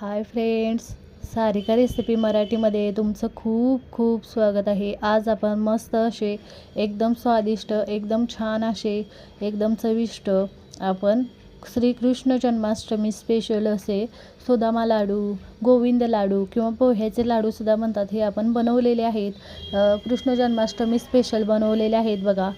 Hi friends Sarika recipe मराठीमध्ये तुमचं खूप खूप स्वागत आहे. आज आपण मस्त असे एकदम स्वादिष्ट एकदम छान असे एकदम चविष्ट आपण श्रीकृष्ण जन्माष्टमी स्पेशल असे सुदामा लाडू गोविंद लाडू किंवा पोह्याचे लाडूसुद्धा म्हणतात. हे आपण बनवलेले आहेत. कृष्ण जन्माष्टमी स्पेशल बनवलेले आहेत बघा.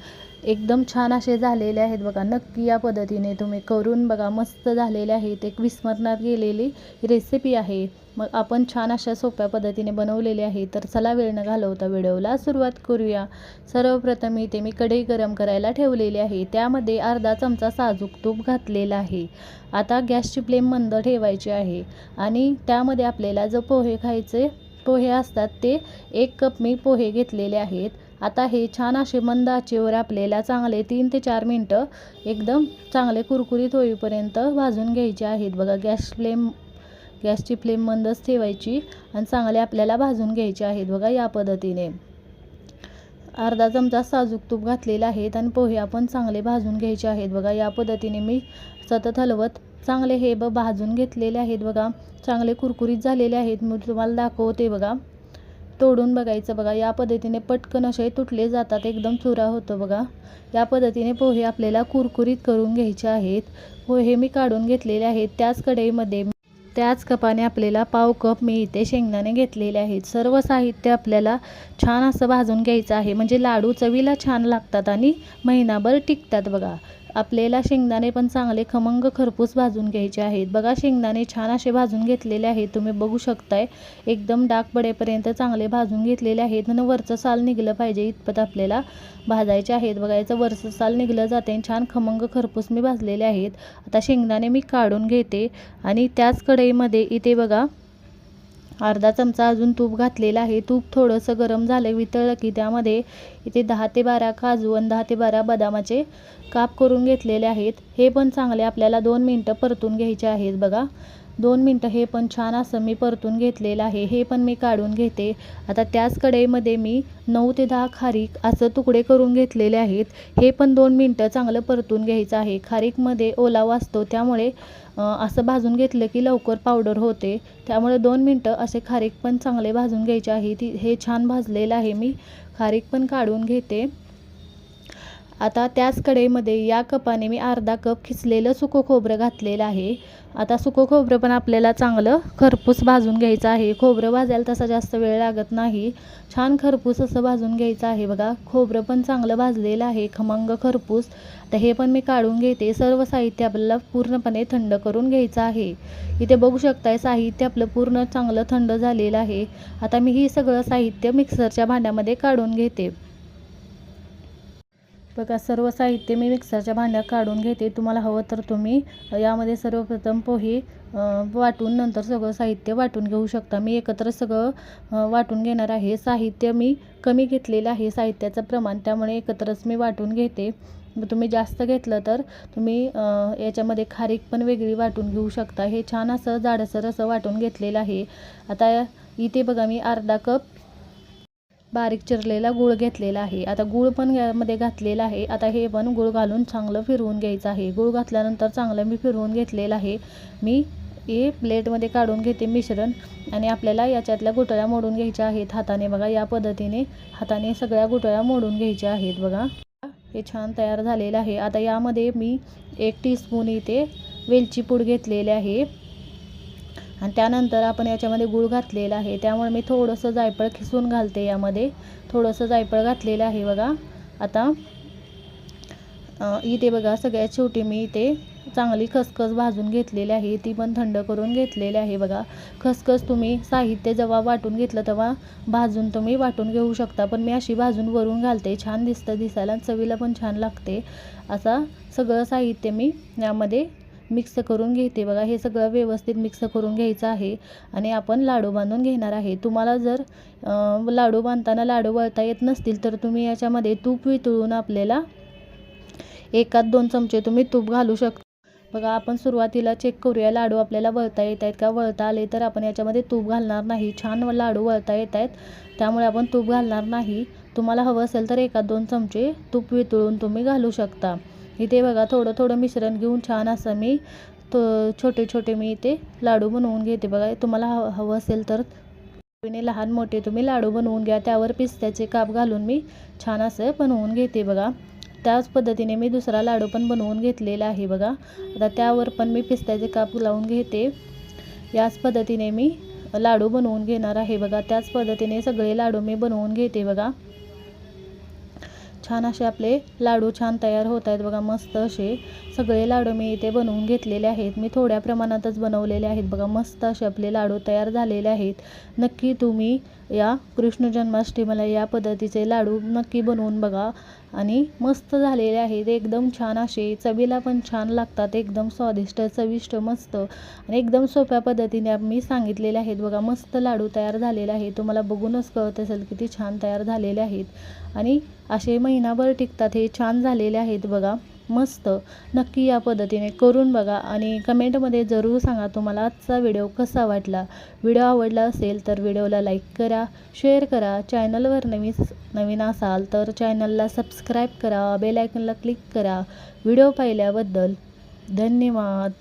एकदम छान असे झालेले आहेत बघा. नक्की या पद्धतीने तुम्ही करून बघा. मस्त झालेले आहेत एक विस्मरणात गेलेली रेसिपी आहे. मग आपण छान अशा सोप्या पद्धतीने बनवलेले आहे. तर चला वेळ न घालवता व्हिडिओला सुरुवात करूया. सर्वप्रथम इथे मी कढई गरम करायला ठेवलेली आहे. त्यामध्ये अर्धा चमचा साजूक तूप घातलेला आहे. आता गॅसची फ्लेम मंद ठेवायची आहे. आणि त्यामध्ये आपल्याला जो पोहे खायचे पोहे असतात ते एक कप मी पोहे घेतलेले आहेत. आता हे छान असे मंद आचेवर आपल्याला चांगले तीन ते चार मिनटं एकदम चांगले कुरकुरीत होईपर्यंत भाजून घ्यायचे आहेत. बघा गॅस फ्लेम गॅसची फ्लेम मंदच ठेवायची आणि चांगले आपल्याला भाजून घ्यायचे आहेत बघा या पद्धतीने. अर्धा चमचा साजूक तूप घातलेला आहे आणि पोहे आपण चांगले भाजून घ्यायचे आहेत बघा. या पद्धतीने मी सतत हलवत चांगले हे ब भाजून घेतलेले आहेत बघा. चांगले कुरकुरीत झालेले आहेत. मी तुम्हाला दाखवते बघा. तोडून बघायचं बघा. या पद्धतीने पटकन असे तुटले जातात एकदम चुरा होतो बघा. या पद्धतीने पोहे आपल्याला कुरकुरीत करून घ्यायचे आहेत. पोहे मी काढून घेतलेले आहेत. त्याच कढईमध्ये त्याच कपाने आपल्याला पाव कप मी इथे शेंगदाणे घेतलेले आहेत. सर्व साहित्य आपल्याला छान असं भाजून घ्यायचं आहे. म्हणजे लाडू चवीला छान लागतात आणि महिनाभर टिकतात बघा. आपल्याला शेंगदाणे पण चांगले खमंग खरपूस भाजून घ्यायचे आहेत. बघा शेंगदाणे छान असे भाजून घेतलेले आहेत. तुम्ही बघू शकताय एकदम डाग पडेपर्यंत चांगले भाजून घेतलेले आहेत आणि वरचं साल निघलं पाहिजे इतपत आपल्याला भाजायचे आहेत. बघा याचं वरचं साल निघलं जाते आणि छान खमंग खरपूस मी भाजलेले आहेत. आता शेंगदाणे मी काढून घेते आणि त्याच कढईमध्ये इथे बघा अर्धा चमचा अजून तूप घातलेलं आहे. तूप थोडंसं गरम झालं वितळलं की त्यामध्ये इथे दहा ते बारा काजू आणि दहा ते बारा बदामाचे काप करून घेतलेले आहेत. हे पण चांगले आपल्याला दोन मिनटं परतून घ्यायचे आहेत बघा. दोन मिनटं हे पण छान असं मी परतून घेतलेलं आहे. हे पण मी काढून घेते. आता त्याच कढईमध्ये मी नऊ ते दहा खारीक असं तुकडे करून घेतलेले आहेत. हे पण दोन मिनटं चांगलं परतून घ्यायचं आहे. खारीकमध्ये ओलावा असतो त्यामुळे असं भाजून घेतलं की लवकर पावडर होते. त्यामुळे दोन मिनटं असे खारीक पण चांगले भाजून घ्यायचे आहे. ती हे छान भाजलेलं आहे मी. खारीक पण काढून घेते. आता त्याच कढईमध्ये या कपाने मी अर्धा कप खिचलेलं सुकं खोबरं घातलेलं आहे. आता सुकं खोबरं पण आपल्याला चांगलं खरपूस भाजून घ्यायचं आहे. खोबरं भाजायला तसा जास्त वेळ लागत नाही. छान खरपूस असं भाजून घ्यायचं आहे बघा. खोबरं पण चांगलं भाजलेलं आहे. खमंग खरपूस. तर हे पण मी काढून घेते. सर्व साहित्य आपल्याला पूर्णपणे थंड करून घ्यायचं आहे. इथे बघू शकताय साहित्य आपलं पूर्ण चांगलं थंड झालेलं आहे. आता मी ही सगळं साहित्य मिक्सरच्या भांड्यामध्ये काढून घेते. बघा सर्व साहित्य मी मिक्सरच्या भांड्यात काढून घेते. तुम्हाला हवं तर तुम्ही यामध्ये सर्वप्रथम पोहे वाटून नंतर सगळं साहित्य वाटून घेऊ शकता. मी एकत्र सगळं वाटून घेणार आहे. साहित्य मी कमी घेतलेलं आहे साहित्याचं प्रमाण. त्यामुळे एकत्रच मी वाटून घेते. तुम्ही जास्त घेतलं तर तुम्ही याच्यामध्ये खारीक पण वेगळी वाटून घेऊ शकता. हे छान असं जाडसर असं वाटून घेतलेलं आहे. आता इथे बघा मी अर्धा कप बारीक चिरलेला गूळ घेतलेला आहे. आता गूळ पण यामध्ये घातलेला आहे. आता हे पण गूळ घालून चांगलं फिरवून घ्यायचं आहे. गूळ घातल्यानंतर चांगलं मी फिरवून घेतलेलं आहे. मी हे प्लेटमध्ये काढून घेते मिश्रण आणि आपल्याला याच्यातल्या गुटळ्या मोडून घ्यायच्या आहेत हाताने. बघा या पद्धतीने हाताने सगळ्या गुटळ्या मोडून घ्यायच्या आहेत. बघा हे छान तयार झालेलं आहे. आता यामध्ये मी एक टीस्पून इथे वेलची पूड घेतलेली आहे. आणि त्यानंतर आपण याच्यामध्ये गूळ घातलेला आहे. त्यामुळे मी थोडंसं जायफळ खिसून घालते यामध्ये. थोडंसं जायफळ घातलेलं आहे बघा. आता इथे बघा सगळ्यात शेवटी मी इथे चांगली खसखस भाजून घेतलेली आहे. ती पण थंड करून घेतलेली आहे बघा. खसखस तुम्ही साहित्य जेव्हा वाटून घेतलं तेव्हा भाजून तुम्ही वाटून घेऊ शकता. पण मी अशी भाजून वरून घालते. छान दिसतं दिसायला चवीला पण छान लागते. असा सगळं साहित्य मी यामध्ये मिक्स करून घेते. बघा हे सगळं व्यवस्थित मिक्स करून घ्यायचं आहे आणि आपण लाडू बांधून घेणार आहे. तुम्हाला जर लाडू बांधताना लाडू वळता येत नसतील तर तुम्ही याच्यामध्ये तूप वितळून आपल्याला एकात दोन चमचे तुम्ही तूप घालू शकता. बघा आपण सुरुवातीला चेक करूया लाडू आपल्याला वळता येत आहेत का? वळता आले तर आपण याच्यामध्ये तूप घालणार नाही. छान लाडू वळता येत आहेत. त्यामुळे आपण तूप घालणार नाही. तुम्हाला हवं असेल तर एकात दोन चमचे तूप वितळून तुम्ही घालू शकता. इथे बघा थोडं थोडं मिश्रण घेऊन छान असं मी तो छोटे छोटे मी इथे लाडू बनवून घेते बघा. तुम्हाला हवं हवं असेल तर लहान मोठे तुम्ही लाडू बनवून घ्या. त्यावर पिस्त्याचे काप घालून मी छान असं बनवून घेते बघा. त्याच पद्धतीने मी दुसरा लाडू पण बनवून घेतलेला आहे बघा. आता त्यावर पण मी पिस्त्याचे काप लावून घेते. याच पद्धतीने मी लाडू बनवून घेणार आहे बघा. त्याच पद्धतीने सगळे लाडू मी बनवून घेते बघा. छान असे आपले लाडू छान तयार होत आहेत बघा मस्त असे. सगळे लाडू मी इथे बनवून घेतलेले आहेत. मी थोड्या प्रमाणातच बनवलेले आहेत बघा मस्त असे आपले लाडू तयार झालेले आहेत. नक्की तुम्ही या कृष्ण जन्माष्टमीला या पद्धतीचे लाडू नक्की बनवून बघा. आणि मस्त झालेले आहेत. एकदम छान असे चवीला पण छान लागतात. एकदम स्वादिष्ट चविष्ट मस्त आणि एकदम सोप्या पद्धतीने मी सांगितलेले आहेत. बघा मस्त लाडू तयार झालेले आहेत तुम्हाला बघूनच कळत असेल किती छान तयार झालेले आहेत. आणि असे महिनाभर टिकतात. हे छान झालेले आहेत बघा. मस्त. नक्की या पद्धतीने करून बघा आणि कमेंटमध्ये जरूर सांगा तुम्हाला आजचा व्हिडिओ कसा वाटला. व्हिडिओ आवडला असेल तर व्हिडिओला लाईक करा शेअर करा. चॅनलवर नवीन नवीन असाल तर चॅनलला सबस्क्राईब करा बेल आयकनला क्लिक करा. व्हिडिओ पाहिल्याबद्दल धन्यवाद.